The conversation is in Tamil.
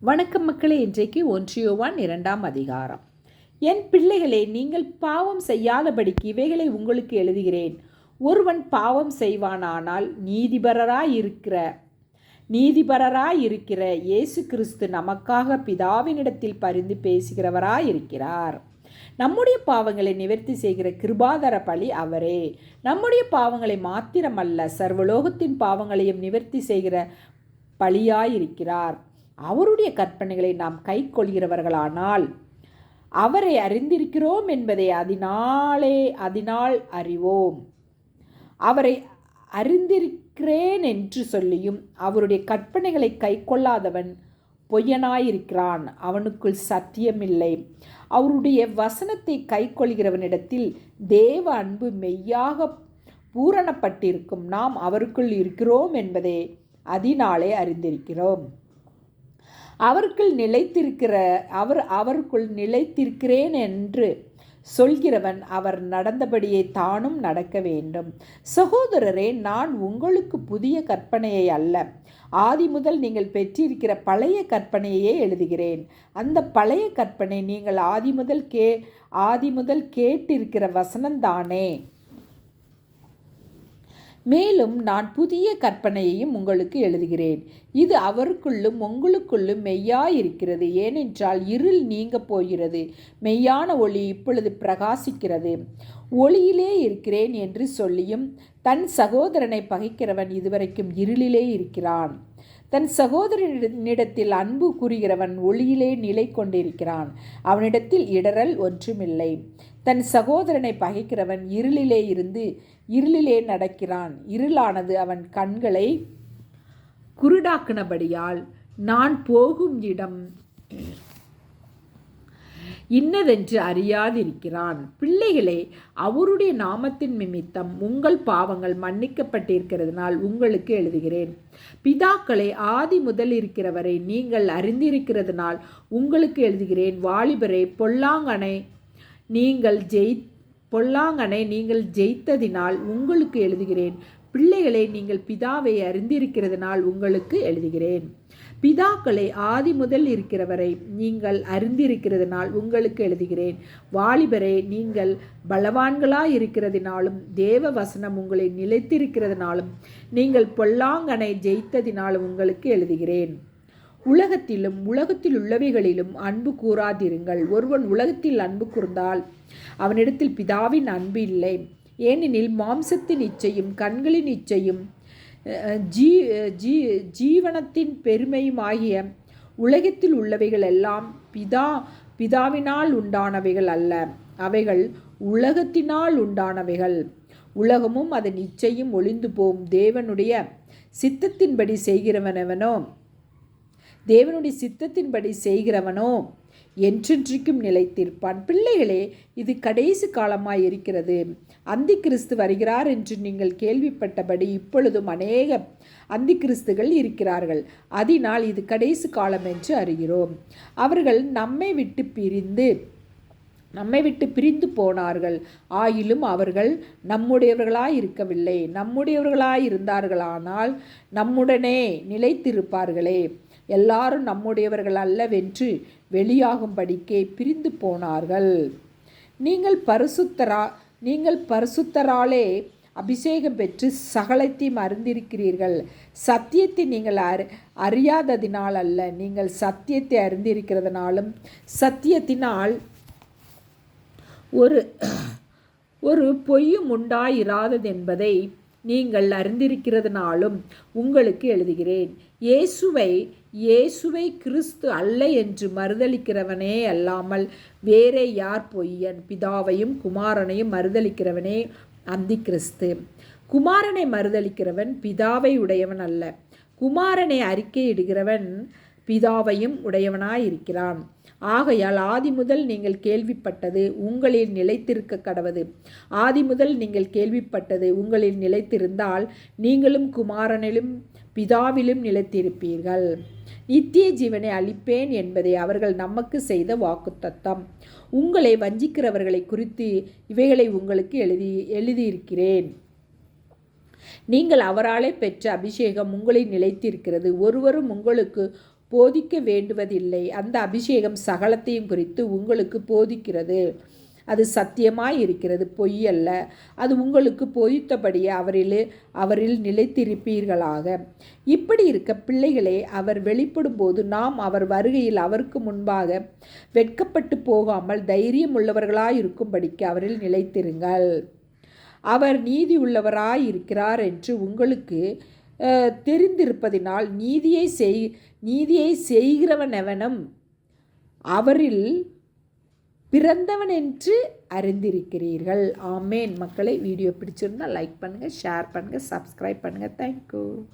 வணக்கம் மக்களே இன்றைக்கு ஒன்றியோவான் இரண்டாம் அதிகாரம். என் பிள்ளைகளே நீங்கள் பாவம் செய்யாதபடிக்கு இவைகளை உங்களுக்கு எழுதுகிறேன். ஒருவன் பாவம் செய்வானானால் நீதிபரராயிருக்கிற இருக்கிற இயேசு கிறிஸ்து நமக்காக பிதாவினிடத்தில் பரிந்து பேசுகிறவராயிருக்கிறார். நம்முடைய பாவங்களை நிவர்த்தி செய்கிற கிருபாதர பலி அவரே. நம்முடைய பாவங்களை மாத்திரமல்ல சர்வலோகத்தின் பாவங்களையும் நிவர்த்தி செய்கிற பலியாயிருக்கிறார். அவருடைய கற்பனைகளை நாம் கை கொள்கிறவர்களானால் அவரை அறிந்திருக்கிறோம் என்பதை அதனாலே அதனால் அறிவோம். அவரை அறிந்திருக்கிறேன் என்று சொல்லியும் அவருடைய கற்பனைகளை கை கொள்ளாதவன் பொய்யனாயிருக்கிறான். அவனுக்குள் சத்தியமில்லை. அவருடைய வசனத்தை கை கொள்கிறவனிடத்தில் தேவ அன்பு மெய்யாக பூரணப்பட்டிருக்கும். நாம் அவருக்குள் இருக்கிறோம் என்பதை அதனாலே அறிந்திருக்கிறோம். அவருக்குள் நிலைத்திருக்கிற அவர் அவருக்குள் நிலைத்திருக்கிறேன் என்று சொல்கிறவன் அவர் நடந்தபடியே தானும் நடக்க வேண்டும். சகோதரரே நான் உங்களுக்கு புதிய கற்பனையை அல்ல. ஆதி முதல் நீங்கள் பெற்றிருக்கிற பழைய கற்பனையே எழுதுகிறேன். அந்த பழைய கற்பனை நீங்கள் ஆதி முதல் கே ஆதி முதல் கேட்டிருக்கிற வசனம்தானே? மேலும் நான் புதிய கற்பனையையும் உங்களுக்கு எழுதுகிறேன். இது அவருக்குள்ளும் உங்களுக்குள்ளும் மெய்யாயிருக்கிறது. ஏனென்றால் இருள் நீங்க போகிறது. மெய்யான ஒளி இப்பொழுது பிரகாசிக்கிறது. ஒளியிலே இருக்கிறேன் என்று சொல்லியும் தன் சகோதரனை பகைக்கிறவன் இதுவரைக்கும் இருளிலே இருக்கிறான். தன் சகோதரனிடத்தில் அன்பு கூறுகிறவன் ஒளியிலே நிலை கொண்டிருக்கிறான். அவனிடத்தில் இடரல் ஒன்றுமில்லை. தன் சகோதரனை பகைக்கிறவன் இருளிலே இருந்து இருளிலே நடக்கிறான். இருளானது அவன் கண்களை குருடாக்கினபடியால் நான் போகும் இடம் இன்னதென்று அறியாதிருக்கிறான். பிள்ளைகளே அவருடைய நாமத்தின் நிமித்தம் உங்கள் பாவங்கள் மன்னிக்கப்பட்டிருக்கிறதுனால் உங்களுக்கு எழுதுகிறேன். பிதாக்களை ஆதி முதல் இருக்கிறவரை நீங்கள் அறிந்திருக்கிறதுனால் உங்களுக்கு எழுதுகிறேன். வாலிபரை பொல்லாங்கனை நீங்கள் ஜெய் பொல்லாங்கனை நீங்கள் ஜெயித்ததினால் உங்களுக்கு எழுதுகிறேன். பிள்ளைகளை நீங்கள் பிதாவை அறிந்திருக்கிறதுனால் உங்களுக்கு எழுதுகிறேன். பிதாக்களை ஆதி முதல் இருக்கிறவரை நீங்கள் அறிந்திருக்கிறதுனால் உங்களுக்கு எழுதுகிறேன். வாலிபரை நீங்கள் பலவான்களாய் இருக்கிறதினாலும் தேவ வசனம் உங்களை நிலைத்திருக்கிறதுனாலும் நீங்கள் பொல்லாங்கனை ஜெயித்ததினாலும் உங்களுக்கு எழுதுகிறேன். உலகத்திலும் உலகத்தில் உள்ளவைகளிலும் அன்பு கூறாதிருங்கள். ஒருவன் உலகத்தில் அன்பு கூர்ந்தால் அவனிடத்தில் பிதாவின் அன்பு இல்லை. ஏனெனில் மாம்சத்தின் இச்சையும் கண்களின் இச்சையும் ஜீ ஜீ ஜீவனத்தின் பெருமையும் ஆகிய உலகத்தில் உள்ளவைகள் எல்லாம் பிதா பிதாவினால் உண்டானவைகள் அல்ல. அவைகள் உலகத்தினால் உண்டானவைகள். உலகமும் அதன் இச்சையும் ஒளிந்து போம் தேவனுடைய சித்தத்தின்படி செய்கிறவனவனோ தேவனுடைய சித்தத்தின்படி செய்கிறவனோ என்றென்றைக்கும் நிலைத்திருப்பான். பிள்ளைகளே இது கடைசி காலமாய் இருக்கிறது அந்தி கிறிஸ்து வருகிறார் என்று நீங்கள் கேள்விப்பட்டபடி இப்பொழுதும் அநேக அந்தி கிறிஸ்துகள் இருக்கிறார்கள். அதனால் இது கடைசி காலம் என்று அறிகிறோம். அவர்கள் நம்மை விட்டு பிரிந்து நம்மை விட்டு பிரிந்து போனார்கள். ஆயிலும் அவர்கள் நம்முடையவர்களாய் இருக்கவில்லை. நம்முடையவர்களாய் இருந்தார்களானால் நம்முடனே நிலைத்திருப்பார்களே. எல்லாரும் நம்முடையவர்கள் அல்லவென்று வெளியாகும்படிக்கே பிரிந்து போனார்கள். நீங்கள் பரிசுத்தரா நீங்கள் பரிசுத்தராலே அபிஷேகம் பெற்று சகலத்தையும் அறிந்திருக்கிறீர்கள். சத்தியத்தை நீங்கள் அறி அறியாததினால் அல்ல நீங்கள் சத்தியத்தை அறிந்திருக்கிறதுனாலும் சத்தியத்தினால் ஒரு ஒரு பொய்யும் உண்டாயிராததென்பதை நீங்கள் அறிந்திருக்கிறதுனாலும் உங்களுக்கு எழுதுகிறேன். இயேசுவை இயேசுவை கிறிஸ்து அல்ல என்று மறுதளிக்கிறவனே அல்லாமல் வேறே யார் பொய்யன் பிதாவையும் குமாரனையும் மறுதளிக்கிறவனே அந்தி கிறிஸ்து. குமாரனை மறுதளிக்கிறவன் பிதாவை உடையவன் அல்ல. குமாரனை அறிக்கையிடுகிறவன் பிதாவையும் உடையவனாயிருக்கிறான். ஆகையால் ஆதி முதல் நீங்கள் கேள்விப்பட்டது உங்களில் நிலைத்திருக்க கடவது. ஆதி முதல் நீங்கள் கேள்விப்பட்டது உங்களில் நிலைத்திருந்தால் நீங்களும் குமாரனிலும் பிதாவிலும் நிலைத்திருப்பீர்கள். நித்திய ஜீவனை அளிப்பேன் என்பதை அவர்கள் நமக்கு செய்த வாக்குத்தத்தம். உங்களை வஞ்சிக்கிறவர்களை குறித்து இவைகளை உங்களுக்கு எழுதி எழுதியிருக்கிறேன். நீங்கள் அவராலே பெற்ற அபிஷேகம் உங்களில் நிலைத்திருக்கிறது. ஒருவரும் உங்களுக்கு போதிக்க வேண்டுவதில்லை. அந்த அபிஷேகம் சகலத்தையும் குறித்து உங்களுக்கு போதிக்கிறது. அது சத்தியமாய் இருக்கிறது பொய்யல்ல. அது உங்களுக்கு போதித்தபடியே அவரில் அவரில் நிலைத்திருப்பீர்களாக. இப்படி இருக்க பிள்ளைகளே அவர் வெளிப்படும் போது நாம் அவர் வருகையில் அவருக்கு முன்பாக வெட்கப்பட்டு போகாமல் தைரியம் உள்ளவர்களாய் இருக்கும்படிக்கு அவரில் நிலைத்திருங்கள். அவர் நீதி உள்ளவராய் இருக்கிறார் என்று உங்களுக்கு தெரிந்திருப்பதினால் நீதியை செய் நீதியை செய்கிறவனெவனும் அவரில் பிறந்தவன் என்று அறிந்திருக்கிறீர்கள். ஆமேன். மக்களை வீடியோ பிடிச்சிருந்தால் லைக் பண்ணுங்கள் ஷேர் பண்ணுங்கள் சப்ஸ்கிரைப் பண்ணுங்கள் தேங்க்யூ